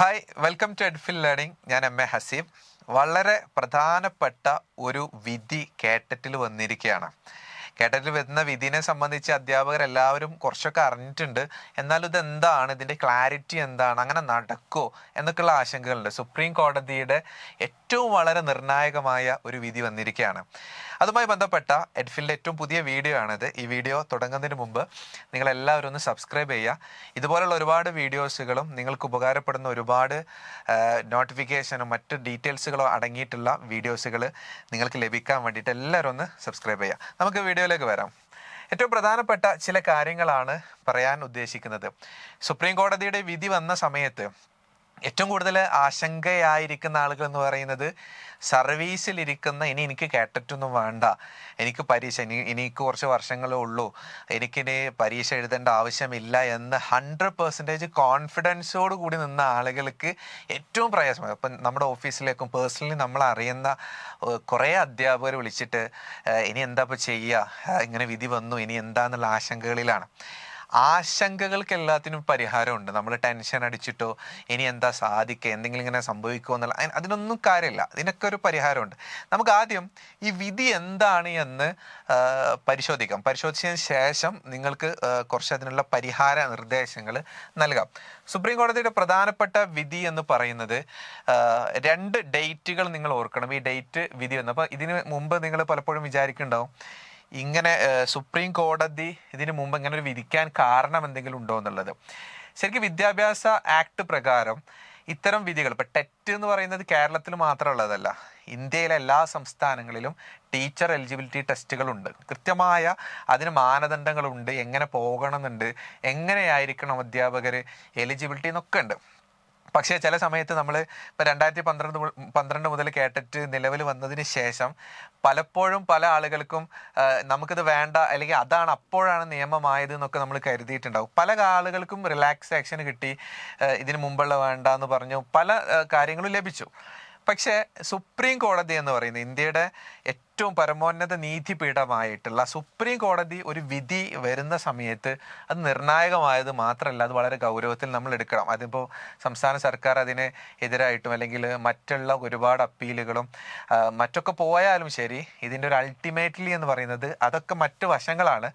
Hi welcome to Edfil learning ഞാൻ M A Haseeb വളരെ പ്രധാനപ്പെട്ട ഒരു വിധി കേട്ടറ്റിൽ വന്നിരിക്കുകയാണ്. കേട്ടറ്റിൽ വരുന്ന വിധിനെ സംബന്ധിച്ച് അധ്യാപകർ എല്ലാവരും കുറച്ചൊക്കെ അറിഞ്ഞിട്ടുണ്ട്. എന്നാൽ ഇത് എന്താണ് ഇതിന്റെ ക്ലാരിറ്റി എന്താണ്? അങ്ങനെ നടക്കുമോ എന്നൊക്കെയുള്ള ആശങ്കകളുണ്ട്. സുപ്രീം കോടതിയുടെ ഏറ്റവും വളരെ നിർണായകമായ ഒരു വിധി വന്നിരിക്കുകയാണ്. അതുമായി ബന്ധപ്പെട്ട എഡ്ഫിലിന്റെ ഏറ്റവും പുതിയ വീഡിയോ ആണിത്. ഈ വീഡിയോ തുടങ്ങുന്നതിന് മുമ്പ് നിങ്ങൾ എല്ലാവരും ഒന്ന് സബ്സ്ക്രൈബ് ചെയ്യുക. ഇതുപോലുള്ള ഒരുപാട് വീഡിയോസുകളും നിങ്ങൾക്ക് ഉപകാരപ്പെടുന്ന ഒരുപാട് നോട്ടിഫിക്കേഷനും മറ്റ് ഡീറ്റെയിൽസുകളോ അടങ്ങിയിട്ടുള്ള വീഡിയോസുകൾ നിങ്ങൾക്ക് ലഭിക്കാൻ വേണ്ടിയിട്ട് എല്ലാവരും ഒന്ന് സബ്സ്ക്രൈബ് ചെയ്യുക. നമുക്ക് വീഡിയോയിലേക്ക് വരാം. ഏറ്റവും പ്രധാനപ്പെട്ട ചില കാര്യങ്ങളാണ് പറയാൻ ഉദ്ദേശിക്കുന്നത്. സുപ്രീം കോടതിയുടെ വിധി വന്ന സമയത്ത് ഏറ്റവും കൂടുതൽ ആശങ്കയായിരിക്കുന്ന ആളുകൾ എന്ന് പറയുന്നത് സർവീസിലിരിക്കുന്ന ഇനി എനിക്ക് കേട്ടിട്ടൊന്നും വേണ്ട. എനിക്ക് പരീക്ഷ ഇനി എനിക്ക് കുറച്ച് വർഷങ്ങളേ ഉള്ളൂ. എനിക്കിനി പരീക്ഷ എഴുതേണ്ട ആവശ്യമില്ല എന്ന് ഹൺഡ്രഡ് പെർസെന്റേജ് കോൺഫിഡൻസോട് കൂടി നിന്ന ആളുകൾക്ക് ഏറ്റവും പ്രയാസമാണ് അപ്പം നമ്മുടെ ഓഫീസിലേക്കും പേഴ്സണലി നമ്മൾ അറിയുന്ന കുറേ അധ്യാപകർ വിളിച്ചിട്ട് ഇനി എന്താ ഇപ്പോൾ ചെയ്യുക? ഇങ്ങനെ വിധി വന്നു ഇനി എന്താന്നുള്ള ആശങ്കകളിലാണ്. ആശങ്കകൾക്ക് എല്ലാത്തിനും പരിഹാരമുണ്ട്. നമ്മൾ ടെൻഷൻ അടിച്ചിട്ടോ ഇനി എന്താ സാധിക്കുക എന്തെങ്കിലും ഇങ്ങനെ സംഭവിക്കുമോ എന്നുള്ള അതിനൊന്നും കാര്യമില്ല. ഇതിനൊക്കെ ഒരു പരിഹാരമുണ്ട്. നമുക്ക് ആദ്യം ഈ വിധി എന്താണ് എന്ന് പരിശോധിക്കാം. പരിശോധിച്ചതിന് ശേഷം നിങ്ങൾക്ക് കുറച്ച് അതിനുള്ള പരിഹാര നിർദ്ദേശങ്ങൾ നൽകാം. സുപ്രീം കോടതിയുടെ പ്രധാനപ്പെട്ട വിധി എന്ന് പറയുന്നത് രണ്ട് ഡേറ്റുകൾ നിങ്ങൾ ഓർക്കണം. ഈ ഡേറ്റ് വിധി വന്നു. അപ്പോൾ ഇതിന് മുമ്പ് നിങ്ങൾ പലപ്പോഴും വിചാരിക്കുന്നുണ്ടാവും ഇങ്ങനെ സുപ്രീം കോടതി ഇതിനു മുമ്പ് ഇങ്ങനെ ഒരു വിധിക്കാൻ കാരണം എന്തെങ്കിലും ഉണ്ടോ എന്നുള്ളത്. ശരിക്കും വിദ്യാഭ്യാസ ആക്ട് പ്രകാരം ഇത്തരം വിധികൾ ഇപ്പം ടെറ്റ് എന്ന് പറയുന്നത് കേരളത്തിൽ മാത്രമുള്ളതല്ല ഇന്ത്യയിലെ എല്ലാ സംസ്ഥാനങ്ങളിലും ടീച്ചർ എലിജിബിലിറ്റി ടെസ്റ്റുകളുണ്ട്. കൃത്യമായ അതിന് മാനദണ്ഡങ്ങളുണ്ട് എങ്ങനെ പോകണമെന്നുണ്ട് എങ്ങനെയായിരിക്കണം അധ്യാപകർ എലിജിബിലിറ്റി എന്നൊക്കെ ഉണ്ട്. പക്ഷേ ചില സമയത്ത് നമ്മൾ ഇപ്പം രണ്ടായിരത്തി പന്ത്രണ്ട് പന്ത്രണ്ട് മുതൽ കേട്ടിട്ട് നിലവിൽ വന്നതിന് ശേഷം പലപ്പോഴും പല ആളുകൾക്കും നമുക്കിത് വേണ്ട അല്ലെങ്കിൽ അതാണ് അപ്പോഴാണ് നിയമമായത് എന്നൊക്കെ നമ്മൾ കരുതിയിട്ടുണ്ടാവും. പല ആളുകൾക്കും റിലാക്സേഷൻ കിട്ടി ഇതിന് മുമ്പുള്ള വേണ്ട എന്ന് പറഞ്ഞു പല കാര്യങ്ങളും ലഭിച്ചു. പക്ഷേ സുപ്രീം കോടതി എന്ന് പറയുന്നത് ഇന്ത്യയുടെ ഏറ്റവും പരമോന്നത നീതിപീഠമായിട്ടുള്ള സുപ്രീം കോടതി ഒരു വിധി വരുന്ന സമയത്ത് അത് നിർണായകമായത് മാത്രമല്ല അത് വളരെ ഗൗരവത്തിൽ നമ്മൾ എടുക്കണം. അതിപ്പോൾ സംസ്ഥാന സർക്കാർ അതിന് എതിരായിട്ടും അല്ലെങ്കിൽ മറ്റുള്ള ഒരുപാട് അപ്പീലുകളും മറ്റൊക്കെ പോയാലും ശരി ഇതിന്റെ ഒരു അൾട്ടിമേറ്റ്ലി എന്ന് പറയുന്നത് അതൊക്കെ മറ്റു വശങ്ങളാണ്.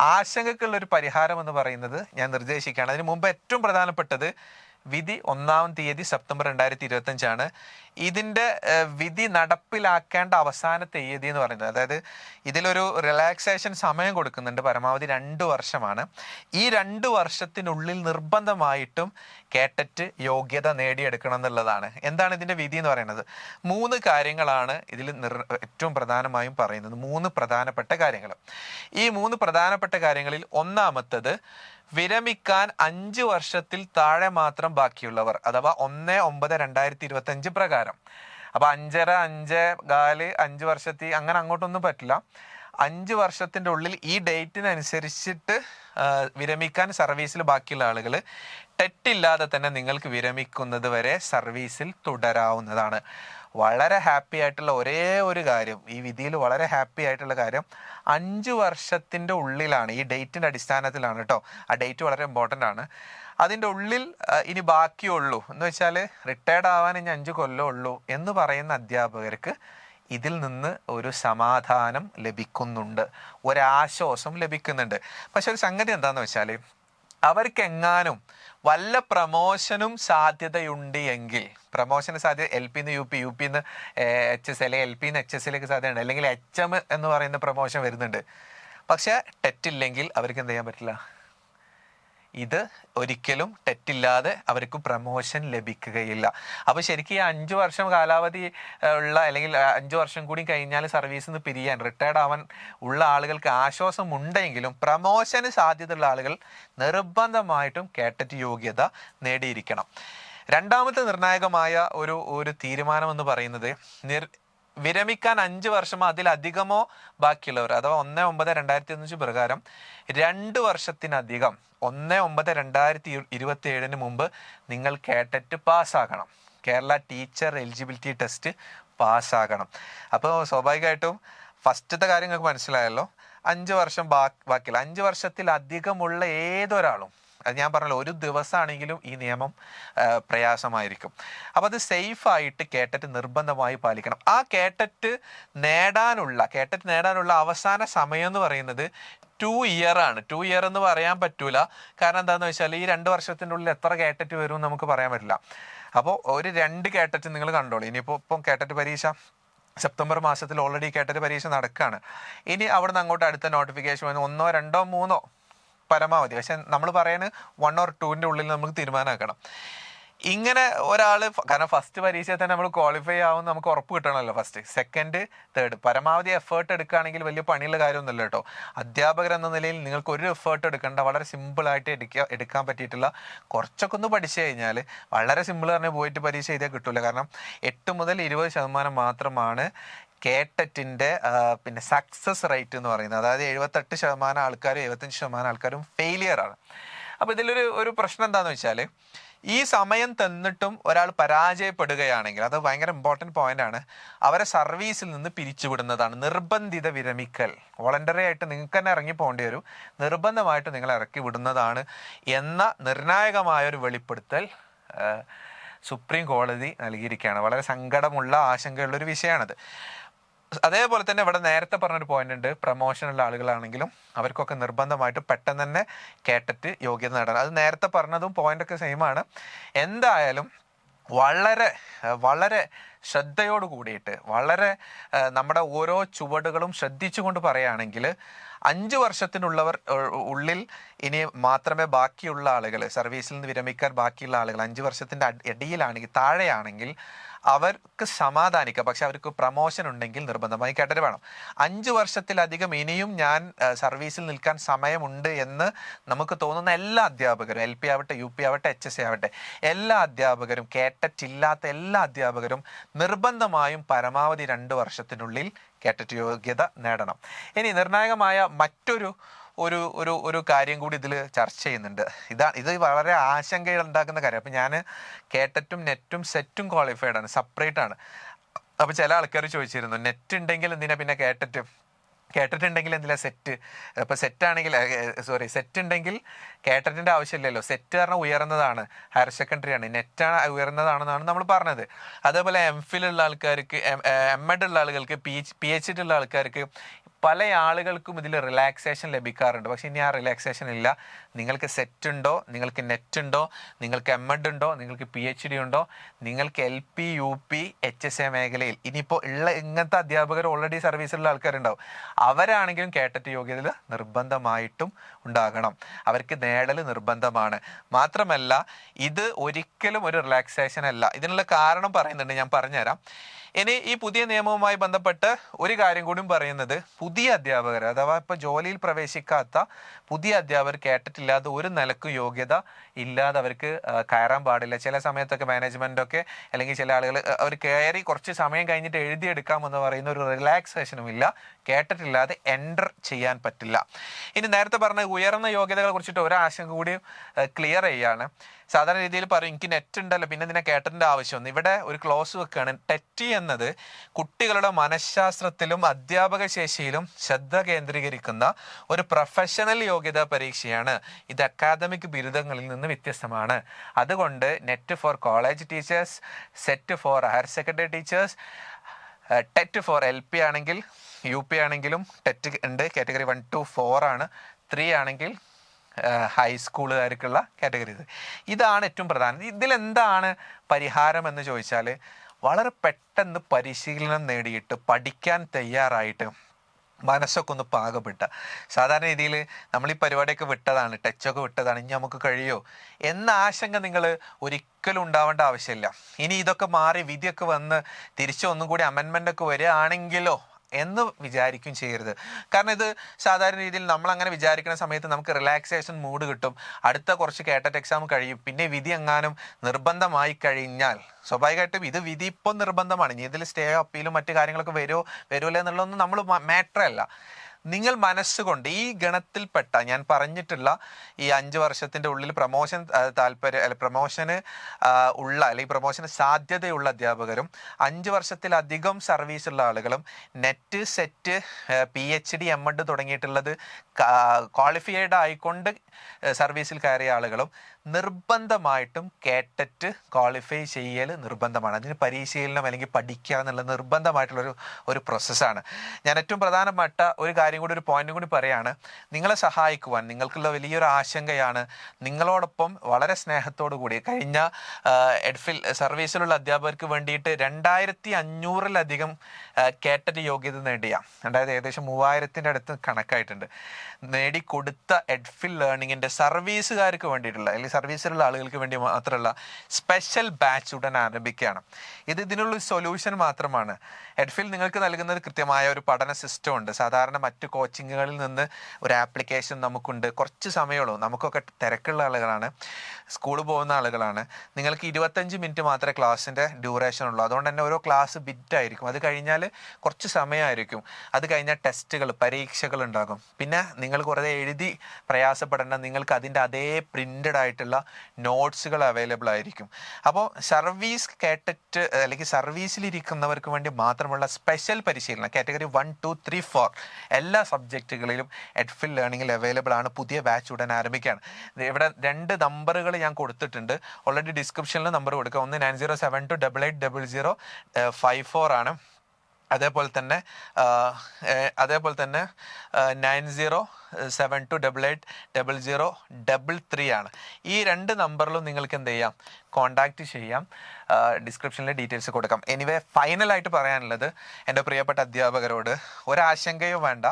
ആശങ്കക്കുള്ള ഒരു പരിഹാരം എന്ന് പറയുന്നത് ഞാൻ നിർദ്ദേശിക്കുകയാണ്. അതിന് മുമ്പ് ഏറ്റവും പ്രധാനപ്പെട്ടത് വിധി ഒന്നാം തീയതി സെപ്റ്റംബർ രണ്ടായിരത്തി ഇരുപത്തഞ്ചാണ് ഇതിന്റെ വിധി നടപ്പിലാക്കേണ്ട അവസാന തീയതി എന്ന് പറയുന്നത്. അതായത് ഇതിലൊരു റിലാക്സേഷൻ സമയം കൊടുക്കുന്നുണ്ട്. പരമാവധി രണ്ട് വർഷമാണ്. ഈ രണ്ട് വർഷത്തിനുള്ളിൽ നിർബന്ധമായിട്ടും കേട്ടറ്റ് യോഗ്യത നേടിയെടുക്കണം എന്നുള്ളതാണ്. എന്താണ് ഇതിന്റെ വിധി എന്ന് പറയുന്നത്? മൂന്ന് കാര്യങ്ങളാണ് ഇതിൽ ഏറ്റവും പ്രധാനമായും പറയുന്നത്. മൂന്ന് പ്രധാനപ്പെട്ട കാര്യങ്ങൾ. ഈ മൂന്ന് പ്രധാനപ്പെട്ട കാര്യങ്ങളിൽ ഒന്നാമത്തത് വിരമിക്കാൻ അഞ്ച് വർഷത്തിൽ താഴെ മാത്രം ബാക്കിയുള്ളവർ അഥവാ ഒന്ന് ഒമ്പത് രണ്ടായിരത്തി ഇരുപത്തി അഞ്ച് പ്രകാരം. അപ്പൊ അഞ്ചര അഞ്ച് കാൽ അഞ്ച് വർഷത്തി അങ്ങനെ അങ്ങോട്ടൊന്നും പറ്റില്ല. അഞ്ച് വർഷത്തിന്റെ ഉള്ളിൽ ഈ ഡേറ്റിനനുസരിച്ചിട്ട് വിരമിക്കാൻ സർവീസിൽ ബാക്കിയുള്ള ആളുകൾ തെറ്റില്ലാതെ തന്നെ നിങ്ങൾക്ക് വിരമിക്കുന്നത് വരെ സർവീസിൽ തുടരാവുന്നതാണ്. വളരെ ഹാപ്പി ആയിട്ടുള്ള ഒരേ ഒരു കാര്യം ഈ വിധിയിൽ വളരെ ഹാപ്പി ആയിട്ടുള്ള കാര്യം അഞ്ച് വർഷത്തിന്റെ ഉള്ളിലാണ് ഈ ഡേറ്റിന്റെ അടിസ്ഥാനത്തിലാണ് കേട്ടോ. ആ ഡേറ്റ് വളരെ ഇമ്പോർട്ടന്റ് ആണ്. അതിന്റെ ഉള്ളിൽ ഇനി ബാക്കിയുള്ളൂ. എന്ന് വെച്ചാൽ റിട്ടയർഡ് ആവാൻ ഇനി അഞ്ച് കൊല്ലം ഉള്ളൂ എന്ന് പറയുന്ന അധ്യാപകർക്ക് ഇതിൽ നിന്ന് ഒരു സമാധാനം ലഭിക്കുന്നുണ്ട്. ഒരാശ്വാസം ലഭിക്കുന്നുണ്ട്. പക്ഷെ ഒരു സംഗതി എന്താണെന്ന് വെച്ചാൽ അവർക്ക് എങ്ങാനും വല്ല പ്രമോഷനും സാധ്യതയുണ്ട് എങ്കിൽ പ്രമോഷന് സാധ്യത എൽ പിന്ന് യു പി യു പിന്ന് എച്ച് എസ് അല്ലെങ്കിൽ എൽ പിന്ന് എച്ച് എസ് സിലേക്ക് സാധ്യതയുണ്ട്. അല്ലെങ്കിൽ എച്ച് എം എന്ന് പറയുന്ന പ്രമോഷൻ വരുന്നുണ്ട്. പക്ഷേ ടെറ്റില്ലെങ്കിൽ അവർക്ക് എന്ത് ചെയ്യാൻ പറ്റില്ല? ഇത് ഒരിക്കലും തെറ്റില്ലാതെ അവർക്ക് പ്രമോഷൻ ലഭിക്കുകയില്ല. അപ്പോൾ ശരിക്കും ഈ അഞ്ച് വർഷം കാലാവധി ഉള്ള അല്ലെങ്കിൽ അഞ്ചു വർഷം കൂടി കഴിഞ്ഞാൽ സർവീസിൽ നിന്ന് പിരിയാൻ റിട്ടയർഡ് ആവാൻ ഉള്ള ആളുകൾക്ക് ആശ്വാസം ഉണ്ടെങ്കിലും പ്രമോഷന് സാധ്യതയുള്ള ആളുകൾ നിർബന്ധമായിട്ടും കേട്ടറ്റ് യോഗ്യത നേടിയിരിക്കണം. രണ്ടാമത്തെ നിർണായകമായ ഒരു ഒരു തീരുമാനം എന്ന് പറയുന്നത് നിർ വിരമിക്കാൻ അഞ്ച് വർഷമോ അതിലധികമോ ബാക്കിയുള്ളവർ അഥവാ ഒന്ന് ഒമ്പത് രണ്ടായിരത്തി അഞ്ച് പ്രകാരം രണ്ട് വർഷത്തിനധികം ഒന്ന് ഒമ്പത് രണ്ടായിരത്തി ഇരുപത്തി ഏഴിന് മുമ്പ് നിങ്ങൾ കേട്ടറ്റ് പാസ്സാകണം. കേരള ടീച്ചർ എലിജിബിലിറ്റി ടെസ്റ്റ് പാസ്സാകണം. അപ്പോൾ സ്വാഭാവികമായിട്ടും ഫസ്റ്റത്തെ കാര്യം നിങ്ങൾക്ക് മനസ്സിലായല്ലോ അഞ്ച് വർഷം ബാക്കി ബാക്കിയുള്ള അഞ്ച് വർഷത്തിലധികമുള്ള ഏതൊരാളും അത് ഞാൻ പറഞ്ഞല്ലോ ഒരു ദിവസമാണെങ്കിലും ഈ നിയമം പ്രയാസമായിരിക്കും. അപ്പോൾ അത് സേഫായിട്ട് കേട്ടറ്റ് നിർബന്ധമായി പാലിക്കണം. ആ കേട്ടറ്റ് നേടാനുള്ള കേട്ടറ്റ് നേടാനുള്ള അവസാന സമയം എന്ന് പറയുന്നത് ടു ഇയർ ആണ്. ടു ഇയർ എന്ന് പറയാൻ പറ്റൂല. കാരണം എന്താണെന്ന് വെച്ചാൽ ഈ രണ്ട് വർഷത്തിന്റെ ഉള്ളിൽ എത്ര കേട്ടറ്റ് വരും നമുക്ക് പറയാൻ പറ്റില്ല. അപ്പോൾ ഒരു രണ്ട് കേട്ടറ്റ് നിങ്ങൾ കണ്ടോളൂ. ഇനിയിപ്പോൾ ഇപ്പം കേട്ടറ്റ് പരീക്ഷ സെപ്റ്റംബർ മാസത്തിൽ ഓൾറെഡി കേട്ടറ്റ് പരീക്ഷ നടക്കുകയാണ് ഇനി അവിടുന്ന് അങ്ങോട്ട് അടുത്ത നോട്ടിഫിക്കേഷൻ വന്ന് ഒന്നോ രണ്ടോ മൂന്നോ പരമാവധി. പക്ഷെ നമ്മൾ പറയുന്നത് വൺ ഓർ ടുവിന്റെ ഉള്ളിൽ നമുക്ക് തീരുമാനമാക്കണം ഇങ്ങനെ ഒരാൾ കാരണം ഫസ്റ്റ് പരീക്ഷയിൽ തന്നെ നമ്മൾ ക്വാളിഫൈ ആവും നമുക്ക് ഉറപ്പ് കിട്ടണമല്ലോ ഫസ്റ്റ് സെക്കൻഡ് തേർഡ് പരമാവധി എഫേർട്ട് എടുക്കുകയാണെങ്കിൽ വലിയ പണിയുള്ള കാര്യമൊന്നുമില്ല കേട്ടോ. അധ്യാപകർ എന്ന നിലയിൽ നിങ്ങൾക്ക് ഒരു എഫേർട്ട് എടുക്കേണ്ട വളരെ സിമ്പിളായിട്ട് എടുക്കുക എടുക്കാൻ പറ്റിയിട്ടുള്ള കുറച്ചൊക്കെ ഒന്ന് പഠിച്ചു കഴിഞ്ഞാൽ വളരെ സിമ്പിൾ പറഞ്ഞ് പോയിട്ട് പരീക്ഷ എഴുതിയാൽ കിട്ടില്ല കാരണം എട്ട് മുതൽ ഇരുപത് ശതമാനം മാത്രമാണ് കേട്ടറ്റിന്റെ പിന്നെ സക്സസ് റേറ്റ് എന്ന് പറയുന്നത് അതായത് എഴുപത്തെട്ട് ശതമാനം ആൾക്കാരും എഴുപത്തഞ്ച് ശതമാനം ആൾക്കാരും ഫെയിലിയർ ആണ്. അപ്പോൾ ഇതിലൊരു ഒരു പ്രശ്നം എന്താണെന്ന് വെച്ചാൽ ഈ സമയം തന്നിട്ടും ഒരാൾ പരാജയപ്പെടുകയാണെങ്കിൽ അത് ഭയങ്കര ഇമ്പോർട്ടന്റ് പോയിന്റ് ആണ് അവരെ സർവീസിൽ നിന്ന് പിരിച്ചുവിടുന്നതാണ് നിർബന്ധിത വിരമിക്കൽ. വോളണ്ടറി ആയിട്ട് നിങ്ങൾക്ക് തന്നെ ഇറങ്ങി പോകേണ്ടി വരും. നിർബന്ധമായിട്ട് നിങ്ങൾ ഇറക്കി വിടുന്നതാണ് എന്ന നിർണായകമായ ഒരു വെളിപ്പെടുത്തൽ സുപ്രീം കോടതി നൽകിയിരിക്കുകയാണ്. വളരെ സങ്കടമുള്ള ആശങ്കയുള്ള ഒരു വിഷയമാണത്. അതേപോലെ തന്നെ ഇവിടെ നേരത്തെ പറഞ്ഞൊരു പോയിന്റ് ഉണ്ട്. പ്രൊമോഷനുള്ള ആളുകളാണെങ്കിലും അവർക്കൊക്കെ നിർബന്ധമായിട്ട് പെട്ടെന്ന് തന്നെ കേട്ടിട്ട് യോഗ്യത നേടണം. അത് നേരത്തെ പറഞ്ഞതും പോയിന്റൊക്കെ സെയിം ആണ്. എന്തായാലും വളരെ വളരെ ശ്രദ്ധയോട് കൂടിയിട്ട് വളരെ നമ്മുടെ ഓരോ ചുവടുകളും ശ്രദ്ധിച്ചുകൊണ്ട് പറയുകയാണെങ്കിൽ അഞ്ച് വർഷത്തിനുള്ളവർ ഉള്ളിൽ ഇനി മാത്രമേ ബാക്കിയുള്ള ആളുകൾ സർവീസിൽ നിന്ന് വിരമിക്കാൻ ബാക്കിയുള്ള ആളുകൾ അഞ്ച് വർഷത്തിന്റെ ഇടയിലാണെങ്കിൽ താഴെയാണെങ്കിൽ അവർക്ക് സമാധാനിക്കാം. പക്ഷെ അവർക്ക് പ്രമോഷൻ ഉണ്ടെങ്കിൽ നിർബന്ധമായി കേട്ടത് വേണം. അഞ്ച് വർഷത്തിലധികം ഇനിയും ഞാൻ സർവീസിൽ നിൽക്കാൻ സമയമുണ്ട് എന്ന് നമുക്ക് തോന്നുന്ന എല്ലാ അധ്യാപകരും എൽ പി ആവട്ടെ യു പി ആവട്ടെ എച്ച് എസ് സി ആവട്ടെ എല്ലാ അധ്യാപകരും കേട്ടറ്റില്ലാത്ത എല്ലാ അധ്യാപകരും നിർബന്ധമായും പരമാവധി രണ്ട് വർഷത്തിനുള്ളിൽ കേട്ടറ്റ് യോഗ്യത നേടണം. ഇനി നിർണായകമായ മറ്റൊരു ഒരു ഒരു ഒരു കാര്യം കൂടി ഇതിൽ ചർച്ച ചെയ്യുന്നുണ്ട്. ഇതാ ഇത് വളരെ ആശങ്ക ഉണ്ടാക്കുന്ന കാര്യം. അപ്പം ഞാൻ കേട്ടറ്റും നെറ്റും സെറ്റും ക്വാളിഫൈഡ് ആണ് സെപ്പറേറ്റ് ആണ്. അപ്പോൾ ചില ആൾക്കാർ ചോദിച്ചിരുന്നു നെറ്റ് ഉണ്ടെങ്കിൽ എന്തിനാ പിന്നെ കേട്ടറ്റ്? കേട്ടിട്ടുണ്ടെങ്കിൽ എന്തില്ല സെറ്റ്? ഇപ്പം സെറ്റ് ആണെങ്കിൽ സോറി സെറ്റ് ഉണ്ടെങ്കിൽ കേട്ടറ്റിന്റെ ആവശ്യമില്ലല്ലോ. സെറ്റ് പറഞ്ഞാൽ ഉയർന്നതാണ്. ഹയർ സെക്കൻഡറി ആണ് നെറ്റാണ് ഉയർന്നതാണെന്നാണ് നമ്മൾ പറഞ്ഞത്. അതേപോലെ എം ഫിൽ ഉള്ള ആൾക്കാർക്ക് എം എഡ് ഉള്ള ആളുകൾക്ക് പി പി എച്ച് ഡി ഉള്ള ആൾക്കാർക്ക് പല ആളുകൾക്കും ഇതിൽ റിലാക്സേഷൻ ലഭിക്കാറുണ്ട്. പക്ഷെ ഇനി ആ റിലാക്സേഷൻ ഇല്ല. നിങ്ങൾക്ക് സെറ്റ് ഉണ്ടോ? നിങ്ങൾക്ക് നെറ്റ് ഉണ്ടോ? നിങ്ങൾക്ക് എം എഡ് ഉണ്ടോ? നിങ്ങൾക്ക് പി എച്ച് ഡി ഉണ്ടോ? നിങ്ങൾക്ക് L P U P H S A മേഖലയിൽ ഇനിയിപ്പോൾ ഉള്ള ഇങ്ങനത്തെ അധ്യാപകർ ഓൾറെഡി സർവീസിലുള്ള ആൾക്കാരുണ്ടാവും. അവരാണെങ്കിലും കേട്ടറ്റ് യോഗ്യതയിൽ നിർബന്ധമായിട്ടും ഉണ്ടാകണം. അവർക്ക് നേടൽ നിർബന്ധമാണ്. മാത്രമല്ല ഇത് ഒരിക്കലും ഒരു റിലാക്സേഷൻ അല്ല. ഇതിനുള്ള കാരണം പറയുന്നുണ്ട് ഞാൻ പറഞ്ഞുതരാം. ഇനി ഈ പുതിയ നിയമവുമായി ബന്ധപ്പെട്ട് ഒരു കാര്യം കൂടിയും പറയുന്നത് പുതിയ അധ്യാപകർ അഥവാ ഇപ്പൊ ജോലിയിൽ പ്രവേശിക്കാത്ത പുതിയ അധ്യാപകർ കേട്ടിട്ടില്ലാതെ ഒരു നിലക്കും യോഗ്യത ഇല്ലാതെ അവർക്ക് കയറാൻ പാടില്ല. ചില സമയത്തൊക്കെ മാനേജ്മെന്റ് ഒക്കെ അല്ലെങ്കിൽ ചില ആളുകൾ അവർ കയറി കുറച്ച് സമയം കഴിഞ്ഞിട്ട് എഴുതിയെടുക്കാമെന്ന് പറയുന്ന ഒരു റിലാക്സേഷനും ഇല്ല. കേട്ടിട്ടില്ലാതെ എന്റർ ചെയ്യാൻ പറ്റില്ല. ഇനി നേരത്തെ പറഞ്ഞ ഉയർന്ന യോഗ്യതകളെ കുറിച്ചിട്ട് ഒരു ആശങ്ക കൂടി ക്ലിയർ ചെയ്യാണ്. സാധാരണ രീതിയിൽ പറയും എനിക്ക് നെറ്റ് ഉണ്ടല്ലോ പിന്നെ ഇതിനെ കേട്ടതിന്റെ ആവശ്യമൊന്നും ഇവിടെ ഒരു ക്ലോസ് വെക്കുകയാണ്. ടെറ്റി എന്നത് കുട്ടികളുടെ മനഃശാസ്ത്രത്തിലും അധ്യാപക ശേഷിയിലും ശ്രദ്ധ കേന്ദ്രീകരിക്കുന്ന ഒരു പ്രൊഫഷണൽ യോഗ്യതാ പരീക്ഷയാണ്. ഇത് അക്കാദമിക് ബിരുദങ്ങളിൽ നിന്ന് വ്യത്യസ്തമാണ്. അതുകൊണ്ട് NET for college teachers SET for higher secondary teachers TET for L P ആണെങ്കിൽ യു പി ആണെങ്കിലും ടെറ്റ് ഉണ്ട്. കാറ്റഗറി വൺ ടു ഫോർ ആണ്. ത്രീ ആണെങ്കിൽ ഹൈസ്കൂളുകാർക്കുള്ള കാറ്റഗറി ഇത്. ഇതാണ് ഏറ്റവും പ്രധാനം. ഇതിലെന്താണ് പരിഹാരം എന്ന് ചോദിച്ചാൽ വളരെ പെട്ടെന്ന് പരിശീലനം നേടിയിട്ട് പഠിക്കാൻ തയ്യാറായിട്ട് മനസ്സൊക്കെ ഒന്ന് പാകപ്പെട്ട. സാധാരണ രീതിയിൽ നമ്മൾ ഈ പരിപാടിയൊക്കെ വിട്ടതാണ് ടച്ചൊക്കെ വിട്ടതാണ് ഇനി നമുക്ക് കഴിയോ? എന്ന ആശങ്ക നിങ്ങൾ ഒരിക്കലും ഉണ്ടാവേണ്ട ആവശ്യമില്ല. ഇനി ഇതൊക്കെ മാറി വിധിയൊക്കെ വന്ന് തിരിച്ചു ഒന്നും കൂടി അമെൻമെന്റ് ഒക്കെ വരികയാണെങ്കിലോ എന്ന് വിചാരിക്കും ചെയ്യരുത്. കാരണം ഇത് സാധാരണ രീതിയിൽ നമ്മൾ അങ്ങനെ വിചാരിക്കുന്ന സമയത്ത് നമുക്ക് റിലാക്സേഷൻ മൂഡ് കിട്ടും. അടുത്ത കുറച്ച് കേട്ടറ്റ് എക്സാം കഴിയും. പിന്നെ വിധി എങ്ങാനും നിർബന്ധമായി കഴിഞ്ഞാൽ സ്വാഭാവികമായിട്ടും ഇത് വിധി ഇപ്പം നിർബന്ധമാണ്. ഇനി ഇതിൽ സ്റ്റേ അപ്പീലും മറ്റു കാര്യങ്ങളൊക്കെ വരുമോ വരുമല്ലോ എന്നുള്ളതൊന്നും നമ്മൾ മാറ്റർ അല്ല. നിങ്ങൾ മനസ്സുകൊണ്ട് ഈ ഗണത്തിൽപ്പെട്ട ഞാൻ പറഞ്ഞിട്ടുള്ള ഈ അഞ്ച് വർഷത്തിന്റെ ഉള്ളിൽ പ്രമോഷൻ താല്പര്യം അല്ലെ പ്രൊമോഷന് ഉള്ള അല്ലെങ്കിൽ പ്രൊമോഷന് സാധ്യതയുള്ള അധ്യാപകരും അഞ്ച് വർഷത്തിലധികം സർവീസ് ഉള്ള ആളുകളും NET SET P H D M Ed തുടങ്ങിയിട്ടുള്ളത് qualified ആയിക്കൊണ്ട് സർവീസിൽ കയറിയ ആളുകളും നിർബന്ധമായിട്ടും കേട്ടറ്റ് ക്വാളിഫൈ ചെയ്യൽ നിർബന്ധമാണ്. അതിന് പരിശീലനം അല്ലെങ്കിൽ പഠിക്കുക എന്നുള്ള നിർബന്ധമായിട്ടുള്ളൊരു ഒരു പ്രോസസ്സാണ് ഞാൻ ഏറ്റവും പ്രധാനപ്പെട്ട ഒരു കാര്യം കൂടി ഒരു പോയിന്റും കൂടി പറയാണ്. നിങ്ങളെ സഹായിക്കുവാൻ നിങ്ങൾക്കുള്ള വലിയൊരു ആശങ്കയാണ് നിങ്ങളോടൊപ്പം വളരെ സ്നേഹത്തോടു കൂടി കഴിഞ്ഞ എഡ്ഫിൽ സർവീസിലുള്ള അധ്യാപകർക്ക് വേണ്ടിയിട്ട് രണ്ടായിരത്തി അഞ്ഞൂറിലധികം കേറ്ററി യോഗ്യത നേടിയ അതായത് ഏകദേശം മൂവായിരത്തിന്റെ അടുത്ത് കണക്കായിട്ടുണ്ട്. നേടിക്കൊടുത്ത എഡ്ഫിൽ ലേണിങ്ങിന്റെ സർവീസുകാർക്ക് വേണ്ടിയിട്ടുള്ള അല്ലെങ്കിൽ സർവീസിലുള്ള ആളുകൾക്ക് വേണ്ടി മാത്രമുള്ള സ്പെഷ്യൽ ബാച്ച് ഉടൻ ആരംഭിക്കുകയാണ്. ഇത് ഇതിനുള്ള സൊല്യൂഷൻ മാത്രമാണ്. എഡ്ഫിൽ നിങ്ങൾക്ക് നൽകുന്നത് കൃത്യമായ ഒരു പഠന സിസ്റ്റം ഉണ്ട്. സാധാരണ മറ്റു കോച്ചിങ്ങുകളിൽ നിന്ന് ഒരു ആപ്ലിക്കേഷൻ നമുക്കുണ്ട്. കുറച്ച് സമയമുള്ളൂ. നമുക്കൊക്കെ തിരക്കുള്ള ആളുകളാണ്. സ്കൂളിൽ പോകുന്ന ആളുകളാണ്. നിങ്ങൾക്ക് ഇരുപത്തഞ്ച് മിനിറ്റ് മാത്രമേ ക്ലാസ്സിന്റെ ഡ്യൂറേഷൻ ഉള്ളൂ. അതുകൊണ്ട് തന്നെ ഓരോ ക്ലാസ് ബിറ്റ് ആയിരിക്കും അത് കഴിഞ്ഞാൽ കുറച്ച് സമയമായിരിക്കും. അത് കഴിഞ്ഞാൽ ടെസ്റ്റുകൾ പരീക്ഷകൾ ഉണ്ടാകും. പിന്നെ നിങ്ങൾ കുറേ എഴുതി പ്രയാസപ്പെടേണ്ട നിങ്ങൾക്ക് അതിന്റെ അതേ പ്രിന്റഡ് ആയിട്ടുള്ള നോട്ട്സുകൾ അവൈലബിൾ ആയിരിക്കും. അപ്പോൾ സർവീസ് കേട്ടിട്ട് അല്ലെങ്കിൽ സർവീസിലിരിക്കുന്നവർക്ക് വേണ്ടി മാത്രമുള്ള സ്പെഷ്യൽ പരിശീലനം category one two three four എല്ലാ സബ്ജക്റ്റുകളിലും എഡ്ഫിൽ ലേണിംഗിൽ അവൈലബിൾ ആണ്. പുതിയ ബാച്ച് ഉടൻ ആരംഭിക്കുകയാണ്. ഇവിടെ രണ്ട് നമ്പറുകൾ ഞാൻ കൊടുത്തിട്ടുണ്ട്. ഓൾറെഡി ഡിസ്ക്രിപ്ഷനിൽ നമ്പർ കൊടുക്കുക ഒന്ന് nine zero seven two double eight double zero five four ആണ്. അതേപോലെ തന്നെ അതേപോലെ തന്നെ nine zero seven two double eight double zero double three ആണ്. ഈ രണ്ട് നമ്പറിലും നിങ്ങൾക്ക് എന്ത് ചെയ്യാം? കോണ്ടാക്ട് ചെയ്യാം. ഡിസ്ക്രിപ്ഷനിൽ ഡീറ്റെയിൽസ് കൊടുക്കാം. എനിവേ ഫൈനലായിട്ട് പറയാനുള്ളത് എന്റെ പ്രിയപ്പെട്ട അധ്യാപകരോട് ഒരാശങ്കയും വേണ്ട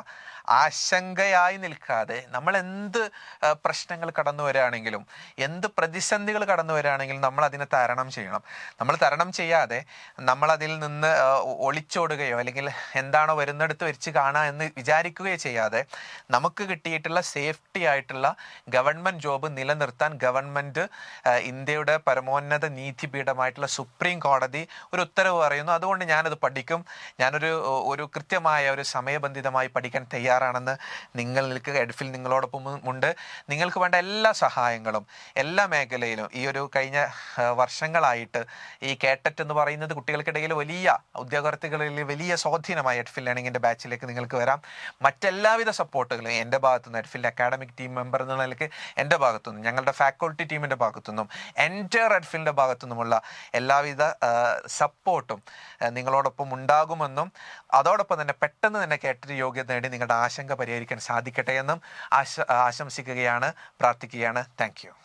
ആശങ്കയായി നിൽക്കാതെ നമ്മൾ എന്ത് പ്രശ്നങ്ങൾ കടന്നു വരികയാണെങ്കിലും എന്ത് പ്രതിസന്ധികൾ കടന്നു വരികയാണെങ്കിലും നമ്മൾ അതിനെ തരണം ചെയ്യണം. നമ്മൾ തരണം ചെയ്യാതെ നമ്മൾ അതിൽ നിന്ന് ഒളിച്ചോടുകയോ അല്ലെങ്കിൽ എന്താണോ വരുന്നിടത്ത് വെച്ച് കാണാം എന്ന് വിചാരിക്കുകയോ ചെയ്യാതെ നമുക്ക് കിട്ടിയിട്ടുള്ള സേഫ്റ്റി ആയിട്ടുള്ള ഗവൺമെന്റ് ജോബ് നിലനിർത്താൻ ഗവൺമെന്റ് ഇന്ത്യയുടെ പരമോന്നത നീതിപീഠമായിട്ടുള്ള സുപ്രീം കോടതി ഒരു ഉത്തരവ് പറയുന്നു. അതുകൊണ്ട് ഞാനത് പഠിക്കും. ഞാനൊരു ഒരു കൃത്യമായ ഒരു സമയബന്ധിതമായി പഠിക്കാൻ തയ്യാറാണെന്ന് നിങ്ങൾക്ക് എഡ്ഫിൽ നിങ്ങളോടൊപ്പം ഉണ്ട്. നിങ്ങൾക്ക് വേണ്ട എല്ലാ സഹായങ്ങളും എല്ലാ മേഖലയിലും ഈ ഒരു കഴിഞ്ഞ വർഷങ്ങളായിട്ട് ഈ കേട്ടറ്റ് എന്ന് പറയുന്നത് കുട്ടികൾക്കിടയിൽ വലിയ ഉദ്യോഗാർത്ഥികളിൽ വലിയ സ്വാധീനമായി എഡ്ഫിൽ ലേണിങ്ങിന്റെ ബാച്ചിലേക്ക് നിങ്ങൾക്ക് വരാം. മറ്റെല്ലാവിധ സപ്പോർട്ടുകളും എന്റെ ഭാഗത്തുനിന്ന് എഡ്ഫിൽ അക്കാഡമിക് ടീം മെമ്പർ എന്ന നിലയ്ക്ക് എന്റെ ഭാഗത്തുനിന്നും ഞങ്ങളുടെ ഫാക്കൾട്ടി ടീമിന്റെ ഭാഗത്തുനിന്നും എന്റെ എഡ്ഫിലിന്റെ ഭാഗത്തുനിന്നുമുള്ള എല്ലാവിധ സപ്പോർട്ടും നിങ്ങളോടൊപ്പം ഉണ്ടാകുമെന്നും അതോടൊപ്പം തന്നെ പെട്ടെന്ന് തന്നെ കേട്ടൊരു യോഗ്യത നേടി നിങ്ങളുടെ ആശങ്ക പരിഹരിക്കാൻ സാധിക്കട്ടെ എന്നും ആശംസിക്കുകയാണ് പ്രാർത്ഥിക്കുകയാണ്. താങ്ക്